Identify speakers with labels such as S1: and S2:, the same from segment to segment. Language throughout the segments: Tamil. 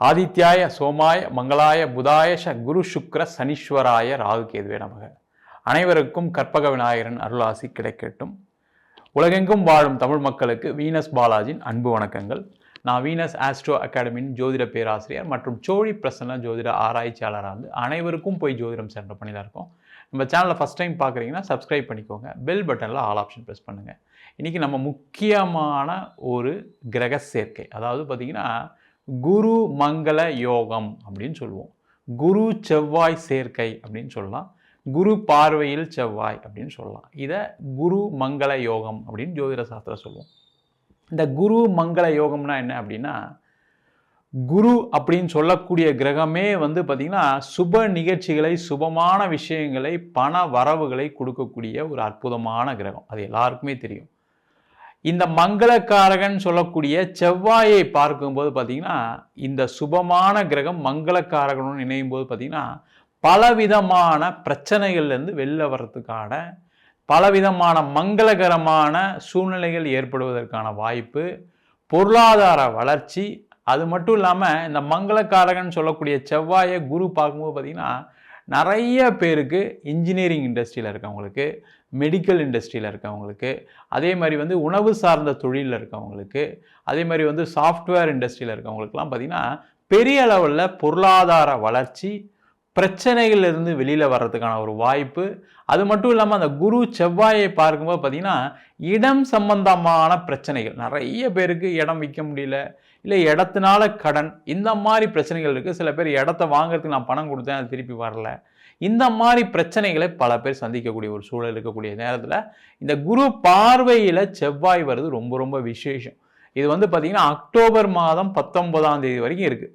S1: ஆதித்யாய சோமாய மங்களாய புதாய ச குரு சுக்ர சனீஸ்வராய ராகுகேதுவே நமக. அனைவருக்கும் கற்பக விநாயகரின் அருளாசி கிடைக்கட்டும். உலகெங்கும் வாழும் தமிழ் மக்களுக்கு வீனஸ் பாலாஜின் அன்பு வணக்கங்கள். நான் வீனஸ் ஆஸ்ட்ரோ அகாடமியின் ஜோதிட பேராசிரியர் மற்றும் சோழி பிரசன்ன ஜோதிட ஆராய்ச்சியாளராக இருந்து அனைவருக்கும் போய் ஜோதிடம் சென்ற பண்ணி தான் இருக்கோம். நம்ம சேனலை ஃபஸ்ட் டைம் பார்க்குறீங்கன்னா சப்ஸ்கிரைப் பண்ணிக்கோங்க. பெல் பட்டனில் ஆல் ஆப்ஷன் ப்ரெஸ் பண்ணுங்கள் இன்றைக்கி நம்ம முக்கியமான ஒரு கிரக சேர்க்கை அதாவது பார்த்திங்கன்னா குரு மங்கள யோகம் அப்படின்னு சொல்லுவோம். குரு செவ்வாய் சேர்க்கை அப்படின்னு சொல்லலாம். குரு பார்வையில் செவ்வாய் அப்படின்னு சொல்லலாம். இதை குரு மங்கள யோகம் அப்படின்னு ஜோதிட சாஸ்திரம் சொல்லுவோம். இந்த குரு மங்கள யோகம்னா என்ன அப்படின்னா குரு அப்படின்னு சொல்லக்கூடிய கிரகமே வந்து பார்த்திங்கன்னா சுப நிகழ்ச்சிகளை சுபமான விஷயங்களை பண வரவுகளை கொடுக்கக்கூடிய ஒரு அற்புதமான கிரகம். அது எல்லாருக்குமே தெரியும். இந்த மங்களக்காரகன் சொல்லக்கூடிய செவ்வாயை பார்க்கும்போது பார்த்திங்கன்னா இந்த சுபமான கிரகம் மங்களக்காரகனும் இணையும் போது பார்த்திங்கன்னா பலவிதமான பிரச்சனைகள்லேருந்து வெளில வர்றதுக்கான பலவிதமான மங்களகரமான சூழ்நிலைகள் ஏற்படுவதற்கான வாய்ப்பு பொருளாதார வளர்ச்சி அது மட்டும் இல்லாமல் இந்த மங்களக்காரகன் சொல்லக்கூடிய செவ்வாயை குரு பார்க்கும்போது பார்த்திங்கன்னா நிறைய பேருக்கு இன்ஜினியரிங் இண்டஸ்ட்ரியில் இருக்கவங்களுக்கு மெடிக்கல் இண்டஸ்ட்ரியில் இருக்கவங்களுக்கு அதே மாதிரி வந்து உணவு சார்ந்த தொழிலில் இருக்கவங்களுக்கு அதே மாதிரி வந்து சாஃப்ட்வேர் இண்டஸ்ட்ரியில் இருக்கவங்களுக்குலாம் பார்த்திங்கன்னா பெரிய அளவில் பொருளாதார வளர்ச்சி பிரச்சனைகள்லேருந்து வெளியில் வர்றதுக்கான ஒரு வாய்ப்பு. அது மட்டும் இல்லாமல் அந்த குரு செவ்வாயை பார்க்கும்போது பார்த்திங்கன்னா இடம் சம்பந்தமான பிரச்சனைகள். நிறைய பேருக்கு இடம் விற்க முடியல. இல்லை இடத்தினால கடன். இந்த மாதிரி பிரச்சனைகள் இருக்குது சில பேர் இடத்த வாங்குறதுக்கு நான் பணம் கொடுத்தேன் அது திருப்பி வரல. இந்த மாதிரி பிரச்சனைகளை பல பேர் சந்திக்கக்கூடிய ஒரு சூழல் இருக்கக்கூடிய நேரத்தில் இந்த குரு பார்வையில் செவ்வாய் வருது ரொம்ப ரொம்ப விசேஷம். இது வந்து பார்த்திங்கன்னா அக்டோபர் மாதம் பத்தொன்பதாம் தேதி வரைக்கும் இருக்குது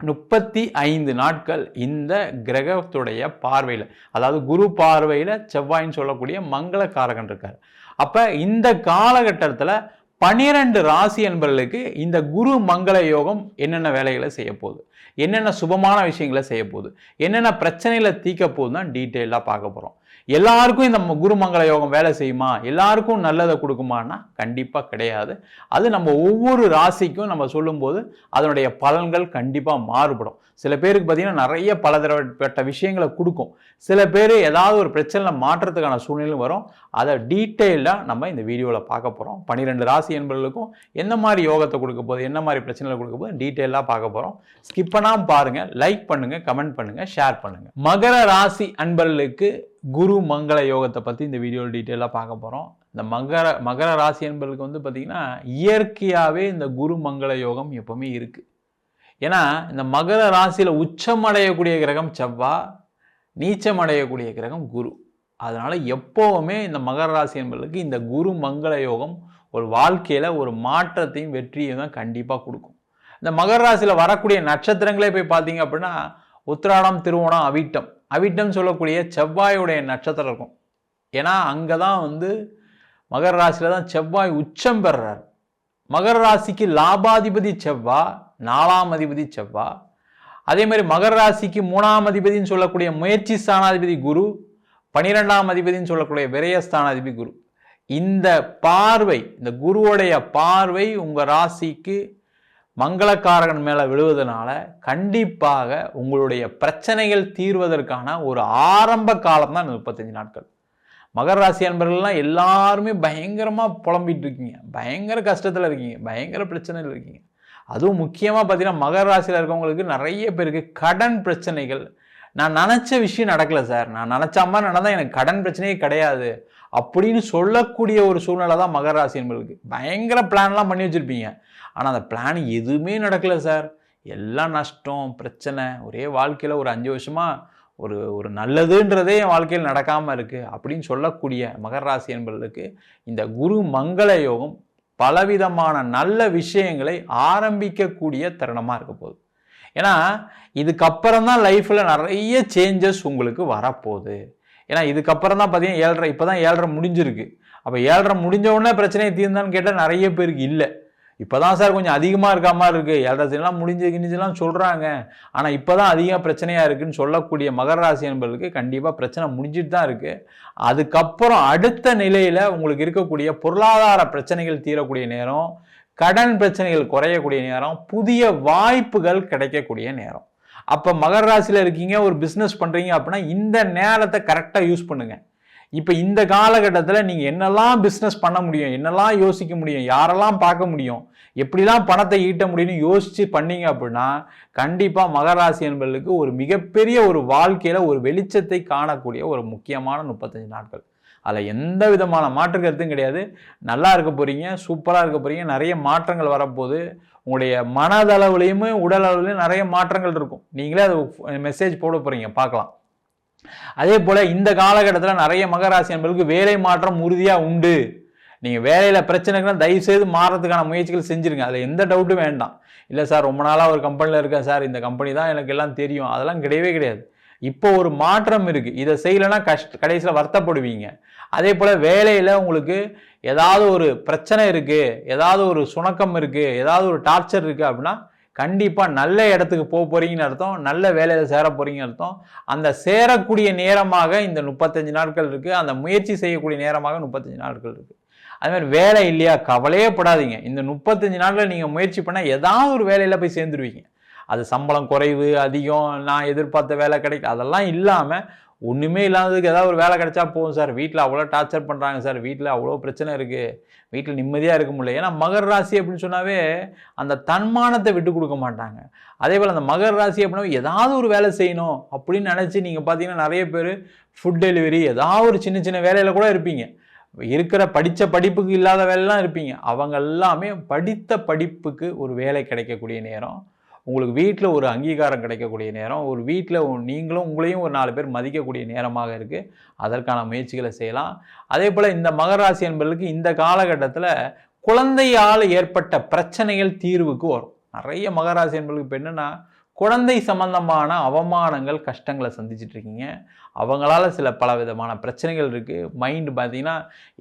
S1: முப்பத்தி ஐந்து நாட்கள் இந்த கிரகத்துடைய பார்வையில் அதாவது குரு பார்வையில் செவ்வாயின்னு சொல்லக்கூடிய மங்கள காரகன் இருக்கார். அப்போ இந்த காலகட்டத்தில் பனிரெண்டு ராசி என்பவர்களுக்கு இந்த குரு மங்கள யோகம் என்னென்ன வேலைகளை செய்ய போகுது? என்னென்ன சுபமான விஷயங்களை செய்ய போகுது? என்னென்ன பிரச்சனைகளை தீக்க போகுதுன்னு தான் டீட்டெயிலாக பார்க்க போகிறோம் எல்லாருக்கும் இந்த குரு மங்கள யோகம் வேலை செய்யுமா? எல்லாருக்கும் நல்லதை கொடுக்குமான்னா கண்டிப்பாக கிடையாது. அது நம்ம ஒவ்வொரு ராசிக்கும் நம்ம சொல்லும்போது அதனுடைய பலன்கள் கண்டிப்பாக மாறுபடும். சில பேருக்கு பார்த்திங்கன்னா நிறைய பலதரப்பட்ட விஷயங்களை கொடுக்கும். சில பேர் ஏதாவது ஒரு பிரச்சனையில் மாற்றத்துக்கான சூழ்நிலையும் வரும். அதை டீட்டெயில்டாக நம்ம இந்த வீடியோவில் பார்க்க போகிறோம் பன்னிரெண்டு ராசி என்பவர்களுக்கும் என்ன மாதிரி யோகத்தை கொடுக்க போகுது என்ன மாதிரி பிரச்சனைகள் கொடுக்க போகுது டீட்டெயிலாக பார்க்க போகிறோம் ஸ்கிப் பண்ணாமல் பாருங்கள் லைக் பண்ணுங்கள் கமெண்ட் பண்ணுங்கள் ஷேர் பண்ணுங்கள் மகர ராசி அன்பர்களுக்கு குரு மங்கள யோகத்தை பற்றி இந்த வீடியோவில் டீட்டெயிலாக பார்க்க போகிறோம் இந்த மகர மகர ராசி என்பவர்களுக்கு வந்து பார்த்திங்கன்னா இயற்கையாகவே இந்த குரு மங்கள யோகம் எப்போவுமே இருக்குது ஏன்னா இந்த மகர ராசியில் உச்சமடையக்கூடிய கிரகம் செவ்வா நீச்சம் அடையக்கூடிய கிரகம் குரு. அதனால் எப்போவுமே இந்த மகர ராசி என்பதற்கு இந்த குரு மங்கள யோகம் ஒரு வாழ்க்கையில் ஒரு மாற்றத்தையும் வெற்றியும் தான் கண்டிப்பாக கொடுக்கும். இந்த மகர ராசியில் வரக்கூடிய நட்சத்திரங்களே போய் பார்த்தீங்க அப்படின்னா உத்திராடம் திருவோணம் அவிட்டம். அவிட்டம் சொல்லக்கூடிய செவ்வாயுடைய நட்சத்திரம் இருக்கும். ஏன்னா அங்கே தான் வந்து மகர ராசியில் தான் செவ்வாய் உச்சம் பெறுறார். மகர ராசிக்கு லாபாதிபதி செவ்வா நாலாம் அதிபதி செவ்வா அதே மாதிரி மகர ராசிக்கு மூணாம் அதிபதினு சொல்லக்கூடிய முயற்சி ஸ்தானாதிபதி குரு பனிரெண்டாம் அதிபதினு சொல்லக்கூடிய விரயஸ்தானாதிபதி குரு. இந்த பார்வை இந்த குருவுடைய பார்வை உங்கள் ராசிக்கு மங்களக்காரகன் மேலே விழுவதனால கண்டிப்பாக உங்களுடைய பிரச்சனைகள் தீர்வதற்கான ஒரு ஆரம்ப காலம் தான் முப்பத்தஞ்சு நாட்கள். மகர ராசி அன்பர்கள்லாம் எல்லாருமே பயங்கரமாக புலம்பிட்டு இருக்கீங்க. பயங்கர கஷ்டத்தில் இருக்கீங்க. பயங்கர பிரச்சனையில் இருக்கீங்க. அதுவும் முக்கியமாக பார்த்தீங்கன்னா மகர ராசியில் இருக்கவங்களுக்கு நிறைய பேருக்கு கடன் பிரச்சனைகள். நான் நினச்ச விஷயம் நடக்கலை சார். நான் நினச்ச மாதிரி நடந்தால் எனக்கு கடன் பிரச்சனையே கிடையாது. அப்படின்னு சொல்லக்கூடிய ஒரு சூழ்நிலை தான் மகர ராசி என்பதுக்கு பயங்கர பிளான்லாம் பண்ணி வச்சுருப்பீங்க. ஆனால் அந்த பிளான் எதுவுமே நடக்கலை சார். எல்லாம் நஷ்டம் பிரச்சனை ஒரே வாழ்க்கையில் ஒரு அஞ்சு வருஷமாக ஒரு ஒரு நல்லதுன்றதே என் வாழ்க்கையில் நடக்காமல் இருக்குது அப்படின்னு சொல்லக்கூடிய மகர ராசி என்பதற்கு இந்த குரு மங்கள யோகம் பலவிதமான நல்ல விஷயங்களை ஆரம்பிக்கக்கூடிய தருணமாக இருக்க போகுது. ஏன்னா இதுக்கப்புறம் தான் லைஃப்பில் நிறைய சேஞ்சஸ் உங்களுக்கு வரப்போகுது. ஏன்னா இதுக்கப்புறம் தான் பார்த்தீங்கன்னா ஏழரை இப்போ தான் ஏழரை முடிஞ்சிருக்கு. அப்போ ஏழரை முடிஞ்ச உடனே பிரச்சனையை தீர்ந்தான்னு கேட்டால் நிறைய பேருக்கு இல்லை. இப்போ தான் சார் கொஞ்சம் அதிகமாக இருக்க மாதிரி இருக்குது ஏழரைலாம் முடிஞ்சு கிணிஞ்செல்லாம் சொல்கிறாங்க ஆனால் இப்போ தான் அதிகமாக பிரச்சனையாக இருக்குதுன்னு சொல்லக்கூடிய மகர ராசி என்பதற்கு கண்டிப்பாக பிரச்சனை முடிஞ்சிட்டு தான் இருக்குது அதுக்கப்புறம் அடுத்த நிலையில் உங்களுக்கு இருக்கக்கூடிய பொருளாதார பிரச்சனைகள் தீரக்கூடிய நேரம் கடன் பிரச்சனைகள் குறையக்கூடிய நேரம் புதிய வாய்ப்புகள் கிடைக்கக்கூடிய நேரம். அப்போ மகர ராசியில் இருக்கீங்க ஒரு பிஸ்னஸ் பண்ணுறீங்க அப்படின்னா இந்த நேரத்தை கரெக்டாக யூஸ் பண்ணுங்கள் இப்போ இந்த காலகட்டத்தில் நீங்கள் என்னெல்லாம் பிஸ்னஸ் பண்ண முடியும் என்னெல்லாம் யோசிக்க முடியும் யாரெல்லாம் பார்க்க முடியும் எப்படிலாம் பணத்தை ஈட்ட முடியும்னு யோசித்து பண்ணீங்க அப்படின்னா கண்டிப்பாக மகராசி என்பர்களுக்கு ஒரு மிகப்பெரிய ஒரு வாழ்க்கையில் ஒரு வெளிச்சத்தை காணக்கூடிய ஒரு முக்கியமான முப்பத்தஞ்சு நாட்கள். அதில் எந்த விதமான மாற்று கருத்தும் கிடையாது. நல்லா இருக்க போகிறீங்க சூப்பராக இருக்க போகிறீங்க நிறைய மாற்றங்கள் வரப்போகுது. உங்களுடைய மனதளவுலேயுமே உடல் அளவுலேயும் நிறைய மாற்றங்கள் இருக்கும். நீங்களே அது மெசேஜ் போட போகிறீங்க பார்க்கலாம். அதே போல் இந்த காலகட்டத்தில் நிறைய மகராசி நண்பர்களுக்கு வேலை மாற்றம் உறுதியாக உண்டு. நீங்கள் வேலையில் பிரச்சனைகள் தயவு செய்து மாறதுக்கான முயற்சிகள் செஞ்சுருங்க. அதில் எந்த டவுட்டும் வேண்டாம். இல்லை சார் ரொம்ப நாளாக ஒரு கம்பெனியில் இருக்கேன் சார். இந்த கம்பெனி தான் எனக்கு எல்லாம் தெரியும். அதெல்லாம் கிடையவே கிடையாது. இப்போ ஒரு மாற்றம் இருக்குது இதை செய்யலைன்னா கஷ்ட கடைசியில் வருத்தப்படுவீங்க. அதே போல் வேலையில் உங்களுக்கு ஏதாவது ஒரு பிரச்சனை இருக்குது ஏதாவது ஒரு சுணக்கம் இருக்குது ஏதாவது ஒரு டார்ச்சர் இருக்குது அப்படின்னா கண்டிப்பாக நல்ல இடத்துக்கு போக போகிறீங்கன்னு அர்த்தம் நல்ல வேலையில் சேர போகிறீங்கன்னு அர்த்தம். அந்த சேரக்கூடிய நேரமாக இந்த முப்பத்தஞ்சு நாட்கள் இருக்குது அந்த முயற்சி செய்யக்கூடிய நேரமாக முப்பத்தஞ்சு நாட்கள் இருக்குது அதுமாதிரி வேலை இல்லையா? கவலையே படாதீங்க. இந்த முப்பத்தஞ்சு நாளில் நீங்கள் முயற்சி பண்ணால் ஏதாவது ஒரு வேலையில் போய் சேர்ந்துருவீங்க. அது சம்பளம் குறைவு அதிகம் நான் எதிர்பார்த்த வேலை கிடைக்கும் அதெல்லாம் இல்லாமல் ஒன்றுமே இல்லாததுக்கு ஏதாவது ஒரு வேலை கிடைச்சா போகும் சார். வீட்டில் அவ்வளோ டார்ச்சர் பண்ணுறாங்க சார். வீட்டில் அவ்வளோ பிரச்சனை இருக்குது வீட்டில் நிம்மதியாக இருக்க முடியல. ஏன்னா மகர ராசி அப்படின்னு சொன்னாவே அந்த தன்மானத்தை விட்டு கொடுக்க மாட்டாங்க. அதே போல் அந்த மகர ராசி அப்படின்னா ஏதாவது ஒரு வேலை செய்யணும் அப்படின்னு நினச்சி நீங்கள் பார்த்தீங்கன்னா நிறைய பேர் ஃபுட் டெலிவரி ஏதாவது ஒரு சின்ன சின்ன வேலையில் கூட இருப்பீங்க. இருக்கிற படித்த படிப்புக்கு இல்லாத வேலைலாம் இருப்பீங்க. அவங்க எல்லாமே படித்த படிப்புக்கு ஒரு வேலை கிடைக்கக்கூடிய நேரம். உங்களுக்கு வீட்டில் ஒரு அங்கீகாரம் கிடைக்கக்கூடிய நேரம் ஒரு வீட்டில் நீங்களும் உங்களையும் ஒரு நாலு பேர் மதிக்கக்கூடிய நேரமாக இருக்குது அதற்கான முயற்சிகளை செய்யலாம். அதே போல் இந்த மகராசி என்பதற்கு இந்த காலகட்டத்தில் குழந்தையால் ஏற்பட்ட பிரச்சனைகள் தீர்வுக்கு வரும். நிறைய மகராசி என்பதுக்கு இப்போ என்னென்னா குழந்தை சம்பந்தமான அவமானங்கள் கஷ்டங்களை சந்திச்சுட்டு இருக்கீங்க அவங்களால சில பல விதமான பிரச்சனைகள் இருக்குது மைண்டு பார்த்தீங்கன்னா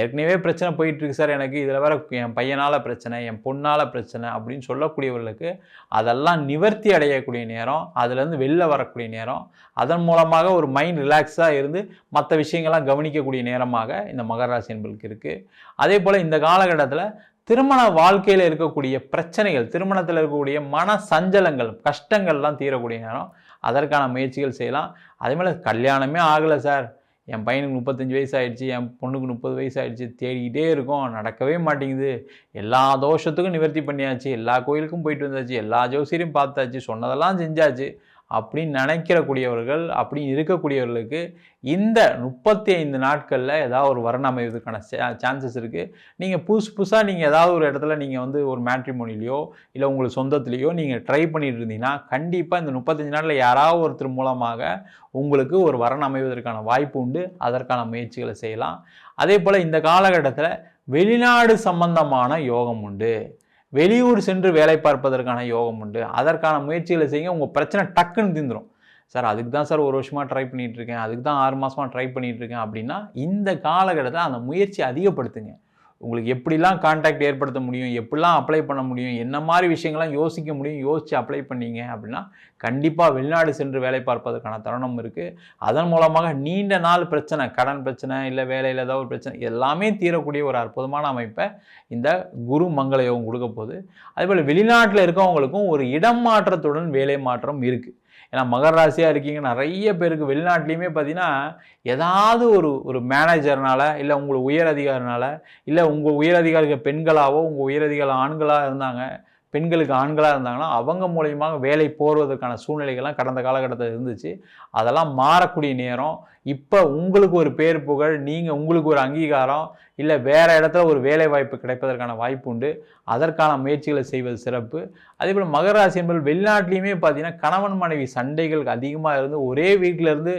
S1: ஏற்கனவே பிரச்சனை போயிட்டுருக்கு சார் எனக்கு. இதில் வேற என் பையனால் பிரச்சனை என் பொண்ணால் பிரச்சனை அப்படின்னு சொல்லக்கூடியவர்களுக்கு அதெல்லாம் நிவர்த்தி அடையக்கூடிய நேரம் அதுலேருந்து வெளில வரக்கூடிய நேரம். அதன் மூலமாக ஒரு மைண்ட் ரிலாக்ஸாக இருந்து மற்ற விஷயங்கள்லாம் கவனிக்கக்கூடிய நேரமாக இந்த மகராசி என்பதுக்கு இருக்குது அதே போல் இந்த காலகட்டத்தில் திருமண வாழ்க்கையில் இருக்கக்கூடிய பிரச்சனைகள் திருமணத்தில் இருக்கக்கூடிய மன சஞ்சலங்கள் கஷ்டங்கள்லாம் தீரக்கூடிய நேரம். அதற்கான முயற்சிகள் செய்யலாம். அதேமாதிரி கல்யாணமே ஆகலை சார். என் பையனுக்கு முப்பத்தஞ்சு வயசு ஆகிடுச்சு என் பொண்ணுக்கு முப்பது வயசு ஆகிடுச்சு தேடிக்கிட்டே இருக்கும். நடக்கவே மாட்டேங்குது. எல்லா தோஷத்துக்கும் நிவர்த்தி பண்ணியாச்சு. எல்லா கோயிலுக்கும் போயிட்டு வந்தாச்சு. எல்லா ஜோசியரையும் பார்த்தாச்சு. சொன்னதெல்லாம் செஞ்சாச்சு. அப்படின்னு நினைக்கிறக்கூடியவர்கள் அப்படி இருக்கக்கூடியவர்களுக்கு இந்த முப்பத்தி ஐந்து நாட்களில் ஏதாவது ஒரு வரணம் அமைவதற்கான சான்சஸ் இருக்குது நீங்கள் புதுசு புதுசாக நீங்கள் ஏதாவது ஒரு இடத்துல நீங்கள் வந்து ஒரு மேட்ரிமோனிலையோ இல்லை உங்களுக்கு சொந்தத்துலேயோ நீங்கள் ட்ரை பண்ணிட்டு இருந்தீங்கன்னா கண்டிப்பாக இந்த முப்பத்தஞ்சு நாளில் யாராவது ஒருத்தர் மூலமாக உங்களுக்கு ஒரு வரன் அமைவதற்கான வாய்ப்பு உண்டு. அதற்கான முயற்சிகளை செய்யலாம். அதே போல் இந்த காலகட்டத்தில் வெளிநாடு சம்பந்தமான யோகம் உண்டு. வெளியூர் சென்று வேலை பார்ப்பதற்கான யோகம் உண்டு. அதற்கான முயற்சிகளை செய்யுங்க உங்கள் பிரச்சனை டக்குன்னு தீந்துடும் சார் அதுக்கு தான் சார் ஒரு வருஷமாக ட்ரை பண்ணிகிட்டு இருக்கேன் அதுக்கு தான் ஆறு மாதமாக ட்ரை பண்ணிகிட்டு இருக்கேன் அப்படின்னா இந்த காலகட்டத்தில் அந்த முயற்சி அதிகப்படுத்துங்க. உங்களுக்கு எப்படிலாம் கான்டாக்ட் ஏற்படுத்த முடியும் எப்படிலாம் அப்ளை பண்ண முடியும் என்ன மாதிரி விஷயங்கள்லாம் யோசிக்க முடியும் யோசித்து அப்ளை பண்ணீங்க அப்படின்னா கண்டிப்பாக வெளிநாடு சென்று வேலை பார்ப்பதற்கான தருணம் இருக்குது அதன் மூலமாக நீண்ட நாள் பிரச்சனை கடன் பிரச்சனை இல்லை வேலையில் ஏதாவது ஒரு பிரச்சனை எல்லாமே தீரக்கூடிய ஒரு அற்புதமான அமைப்பை இந்த குரு மங்கள யோகம் கொடுக்க போகுது. அதேபோல் வெளிநாட்டில் இருக்கவங்களுக்கும் ஒரு இடம் மாற்றத்துடன் வேலை மாற்றம் இருக்குது ஏன்னா மகர ராசியாக இருக்கீங்க நிறைய பேருக்கு வெளிநாட்டிலையுமே பார்த்தீங்கன்னா ஏதாவது ஒரு ஒரு மேனேஜர்னால இல்லை உங்களை உயர் அதிகாரினால இல்லை உங்கள் உயர் அதிகாரிகள் பெண்களாவோ உங்கள் உயர் அதிகாரி ஆண்களாக இருந்தாங்க பெண்களுக்கு ஆண்களாக இருந்தாங்கன்னா அவங்க மூலயமாக வேலை போடுவதற்கான சூழ்நிலைகள்லாம் கடந்த காலகட்டத்தில் இருந்துச்சு. அதெல்லாம் மாறக்கூடிய நேரம். இப்போ உங்களுக்கு ஒரு பேர் புகழ் நீங்கள் உங்களுக்கு ஒரு அங்கீகாரம் இல்லை வேறு இடத்துல ஒரு வேலை வாய்ப்பு கிடைப்பதற்கான வாய்ப்பு உண்டு. அதற்கான முயற்சிகளை செய்வது சிறப்பு. அதே போல் மகராசி என்பது வெளிநாட்டிலையுமே பார்த்தீங்கன்னா கணவன் மனைவி சண்டைகள் அதிகமாக இருந்து ஒரே வீட்டில் இருந்து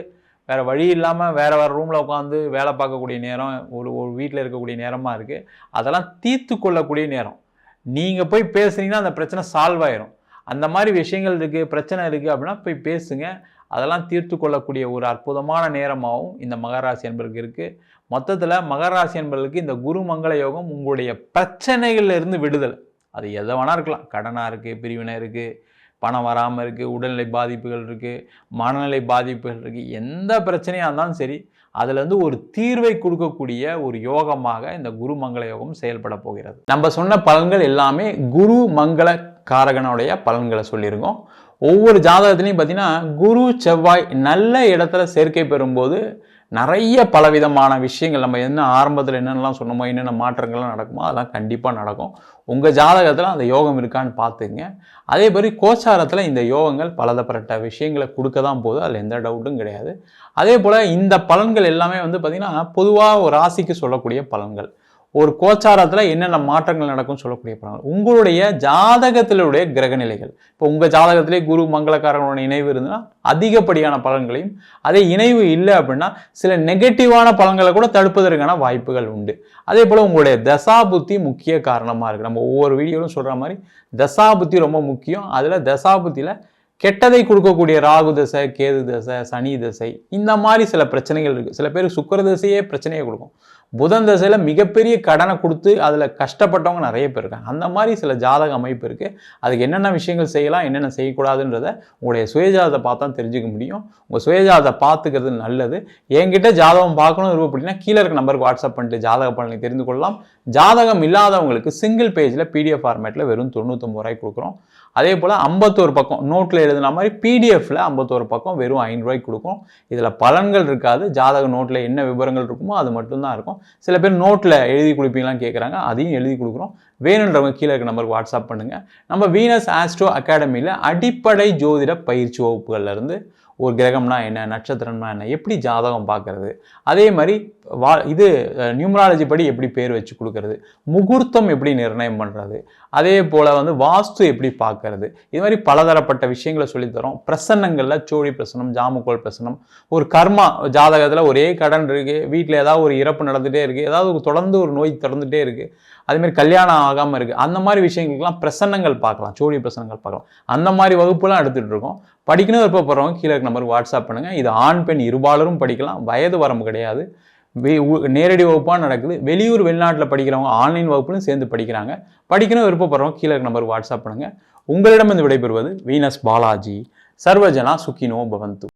S1: வேறு வழி இல்லாமல் வேறு வேறு ரூமில் உட்காந்து வேலை பார்க்கக்கூடிய நேரம் ஒரு ஒரு வீட்டில் இருக்கக்கூடிய நேரமாக இருக்குது அதெல்லாம் தீர்த்து கொள்ளக்கூடிய நேரம். நீங்கள் போய் பேசுனீங்கன்னா அந்த பிரச்சனை சால்வ் ஆயிரும். அந்த மாதிரி விஷயங்கள் இருக்குது பிரச்சனை இருக்குது அப்படின்னா போய் பேசுங்க. அதெல்லாம் தீர்த்து கொள்ளக்கூடிய ஒரு அற்புதமான நேரமாகவும் இந்த மகராசி என்பதற்கு இருக்குது மொத்தத்தில் மகராசி என்பதற்கு இந்த குரு மங்கள யோகம் உங்களுடைய பிரச்சனைகள்லேருந்து விடுதல். அது எதை வேணா இருக்கலாம். கடனாக இருக்குது பிரிவினை இருக்குது பணம் வராமல் இருக்குது உடல்நிலை பாதிப்புகள் இருக்குது மனநிலை பாதிப்புகள் இருக்குது எந்த பிரச்சனையாக இருந்தாலும் சரி அதுலேருந்து ஒரு தீர்வை கொடுக்கக்கூடிய ஒரு யோகமாக இந்த குரு மங்கள யோகம் செயல்பட போகிறது. நம்ம சொன்ன பலன்கள் எல்லாமே குரு மங்கள காரகனுடைய பலன்களை சொல்லியிருக்கோம். ஒவ்வொரு ஜாதகத்துலையும் பார்த்திங்கன்னா குரு செவ்வாய் நல்ல இடத்துல சேர்க்கை பெறும்போது நிறைய பலவிதமான விஷயங்கள். நம்ம என்ன ஆரம்பத்தில் என்னென்னலாம் சொன்னோமோ என்னென்ன மாற்றங்கள்லாம் நடக்குமோ அதெல்லாம் கண்டிப்பாக நடக்கும். உங்கள் ஜாதகத்தில் அந்த யோகம் இருக்கான்னு பார்த்துங்க அதே மாதிரி கோச்சாரத்தில் இந்த யோகங்கள் பலதப்பட்ட விஷயங்களை கொடுக்க தான் போகுது. அதில் எந்த டவுட்டும் கிடையாது. அதே போல் இந்த பலன்கள் எல்லாமே வந்து பார்த்திங்கன்னா பொதுவாக ஒரு ராசிக்கு சொல்லக்கூடிய பலன்கள். ஒரு கோச்சாரத்தில் என்னென்ன மாற்றங்கள் நடக்கும்னு சொல்லக்கூடிய பலன்கள் உங்களுடைய ஜாதகத்திலுடைய கிரக நிலைகள் இப்போ உங்கள் ஜாதகத்திலே குரு மங்களக்காரனோட இணைவு இருந்ததுன்னா அதிகப்படியான பலன்களையும் அதே இணைவு இல்லை அப்படின்னா சில நெகட்டிவான பலன்களை கூட தடுப்பதற்கான வாய்ப்புகள் உண்டு. அதே போல் உங்களுடைய தசாபுத்தி முக்கிய காரணமாக இருக்குது நம்ம ஒவ்வொரு வீடியோவிலும் சொல்கிற மாதிரி தசாபுத்தி ரொம்ப முக்கியம். அதில் தசாபுத்தியில் கெட்டதை கொடுக்கக்கூடிய ராகு தசை கேது தசை சனி தசை இந்த மாதிரி சில பிரச்சனைகள் இருக்குது சில பேர் சுக்கர தசையே பிரச்சனையை கொடுக்கும். புதன் தசையில் மிகப்பெரிய கடனை கொடுத்து அதில் கஷ்டப்பட்டவங்க நிறைய பேர் இருக்காங்க. அந்த மாதிரி சில ஜாதக அமைப்பு இருக்குது அதுக்கு என்னென்ன விஷயங்கள் செய்யலாம் என்னென்ன செய்யக்கூடாதுன்றத உங்களுடைய சுயஜாதத்தை பார்த்தா தெரிஞ்சுக்க முடியும். உங்கள் சுயஜாதத்தை பார்த்துக்கிறது நல்லது. என்கிட்ட ஜாதகம் பார்க்கணும் அப்படின்னா கீழே இருக்க நம்பருக்கு வாட்ஸ்அப் பண்ணிட்டு ஜாதக பலனை தெரிந்து கொள்ளலாம். ஜாதகம் இல்லாதவங்களுக்கு சிங்கிள் பேஜில் பிடிஎஃப் ஃபார்மேட்டில் வெறும் தொண்ணூற்றொம்பது ரூபாய் கொடுக்குறோம். அதே போல் ஐம்பத்தோரு பக்கம் நோட்டில் எழுதுன மாதிரி பிடிஎஃப்பில் ஐம்பத்தோரு பக்கம் வெறும் ஐநூறுரூவாய்க்கு கொடுக்கும். இதில் பலன்கள் இருக்காது. ஜாதக நோட்டில் என்ன விவரங்கள் இருக்குமோ அது மட்டும்தான் இருக்கும். சில பேர் நோட்டில் எழுதி கொடுப்பீங்களான்னு கேட்குறாங்க அதையும் எழுதி கொடுக்குறோம். வேணுன்றவங்க கீழே இருக்க நம்பருக்கு வாட்ஸ்அப் பண்ணுங்கள் நம்ம வீனஸ் ஆஸ்ட்ரோ அகாடமியில் அடிப்படை ஜோதிட பயிற்சி வகுப்புகள்ல இருந்து ஒரு கிரகம்னா என்ன நட்சத்திரம்னா என்ன எப்படி ஜாதகம் பார்க்கறது? அதே மாதிரி வா இது நியூமராலஜி படி எப்படி பேர் வச்சு கொடுக்கறது முகூர்த்தம் எப்படி நிர்ணயம் பண்ணுறது அதே போல் வந்து வாஸ்து எப்படி பார்க்கறது இது மாதிரி பலதரப்பட்ட விஷயங்களை சொல்லித்தரோம் பிரசன்னங்களில் சோழி பிரசனம் ஜாமுக்கோள் பிரசனம் ஒரு கர்மா ஜாதகத்தில் ஒரே கடன் இருக்குது வீட்டில் ஏதாவது ஒரு இறப்பு நடந்துகிட்டே இருக்குது ஏதாவது ஒரு தொடர்ந்து ஒரு நோய் தொடர்ந்துகிட்டே இருக்குது அதுமாரி கல்யாணம் ஆகாமல் இருக்குது அந்த மாதிரி விஷயங்களுக்கெல்லாம் பிரசன்னங்கள் பார்க்கலாம் சோழி பிரசனங்கள் பார்க்கலாம். அந்த மாதிரி வகுப்புலாம் எடுத்துகிட்டு இருக்கோம். படிக்கணும் விருப்பப்படுறவங்க கீழே இருக்க நம்பருக்கு வாட்ஸ்அப் பண்ணுங்கள் இது ஆண் பெண் இருபாலரும் படிக்கலாம். வயது வரம்பு கிடையாது. நேரடி வகுப்பாக நடக்குது. வெளியூர் வெளிநாட்டில் படிக்கிறவங்க ஆன்லைன் வகுப்புலையும் சேர்ந்து படிக்கிறாங்க. படிக்கணும் விருப்பப்படுறவங்க கீழே நம்பர் வாட்ஸ்அப் பண்ணுங்கள் உங்களிடம் இந்த விடைபெறுவது வீனஸ் பாலாஜி. சர்வஜனா சுக்கினோ பவந்து.